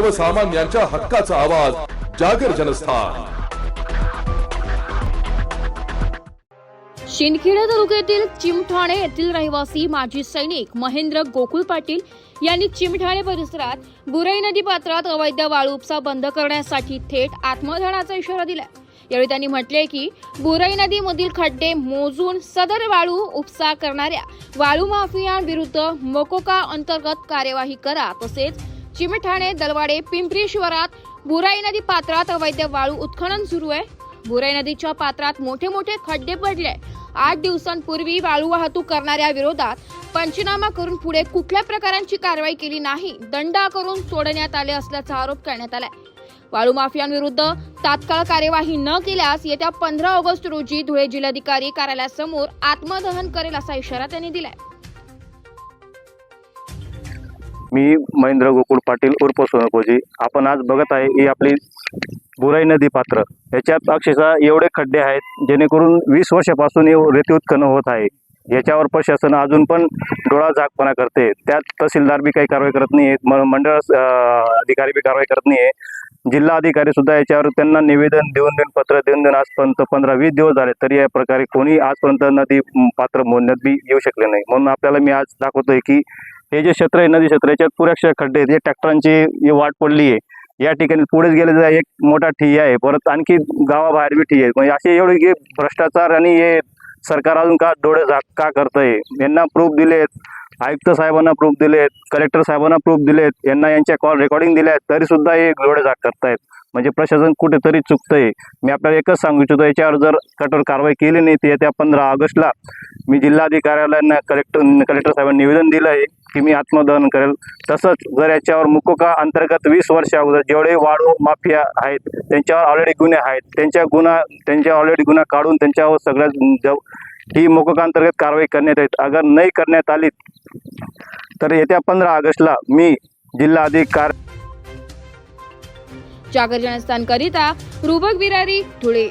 सर्वसामान्यांच्या हक्काचा आवाज जागर जनस्थान. शिंदखेडा तालुक्यातील चिमठाणे येथील रहिवासी माजी सैनिक महेंद्र गोकुळ पाटील यांनी चिमठाणे परिसरात बुराई नदी पात्रात अवैध वाळू उपसा बंद करण्यासाठी थेट आत्मदहनाचा इशारा दिला यावेळी त्यांनी म्हटले की बुराई नदीमधील खड्डे मोजून सदर वाळू उपसा करणाऱ्या वाळू माफियांविरुद्ध मोकोका अंतर्गत कार्यवाही करा तसेच चिमठाणे दलवाडे पिंपरी शिवारात बुराई नदी पात्रात अवैध वाळू उत्खनन सुरू आहे. बुराई नदीच्या पात्रात मोठे मोठे खड्डे पडले आठ दिवसांपूर्वी वाळू वाहतूक करणाऱ्या विरोधात पंचनामा करून पुढे कुठल्या प्रकारांची कारवाई केली नाही दंड करून सोडण्यात आले असल्याचा आरोप करण्यात आलाय. वाळू माफियांविरुद्ध तात्काळ कार्यवाही न केल्यास येत्या पंधरा ऑगस्ट रोजी धुळे जिल्हाधिकारी कार्यालयासमोर आत्मदहन करेल असा इशारा त्यांनी दिलाय. मी महेंद्र गोकुळ पाटील उर्फ सोनकोजी. आपण आज बघत आहे ही आपली बुराई नदी पात्र. याच्यात अक्षरशः एवढे खड्डे आहेत जेणेकरून वीस वर्षापासून रेती उत्खनन होत आहे. याच्यावर प्रशासन अजून पण डोळा झाकपणा करते. त्यात तहसीलदार बी काही कारवाई करत नाही आहेत मंडळ अधिकारी बी कारवाई करत नाही आहे जिल्हा अधिकारी सुद्धा याच्यावर त्यांना निवेदन देऊन देऊन पत्र देऊन देऊन आजपर्यंत पंधरा वीस दिवस झाले तरी या प्रकारे कोणी आजपर्यंत नदी पात्र मोडण्यात बी येऊ शकले नाही. म्हणून आपल्याला मी आज दाखवतोय की हे जे क्षेत्र आहे नदी क्षेत्र याच्यात पुरेशा खड्डे आहेत. हे ट्रॅक्टरांची वाट पडली आहे. या ठिकाणी पुढेच गेले तर एक मोठा ठिय्या आहे. परत आणखी गावाबाहेर बी ठिय्या आहे म्हणजे असे एवढे की भ्रष्टाचार आणि हे सरकार अजून का डोळे झाक का करतंय? यांना प्रूफ दिलेत. आयुक्त साहेबांना प्रूफ दिलेत. कलेक्टर साहेबांना प्रूफ दिलेत. यांना यांच्या कॉल रेकॉर्डिंग दिल्या तरी सुद्धा हे डोळे झाक करतायत. म्हणजे प्रशासन कुठेतरी चुकतंय. मी आपल्याला एकच सांगू इच्छितो याच्यावर जर कठोर कारवाई केली नाही तर येत्या पंधरा ऑगस्टला मी जिल्हाधिकाऱ्याला कलेक्टर कलेक्टर साहेबांना निवेदन दिलं आहे की मी आत्मदहन करेल. तसंच जर याच्यावर मुकोका अंतर्गत वीस वर्ष अगोदर जेवढे वाढू माफिया आहेत त्यांच्यावर ऑलरेडी गुन्हे आहेत. त्यांच्या गुन्हा त्यांच्या ऑलरेडी गुन्हा काढून त्यांच्यावर सगळ्या जव ही मोकोका अंतर्गत कारवाई करण्यात येत. अगर नाही करण्यात आली तर येत्या पंधरा ऑगस्टला मी जिल्हा अधिकारी जागर जनस्थान करिता रुबक बिरारी धुळे.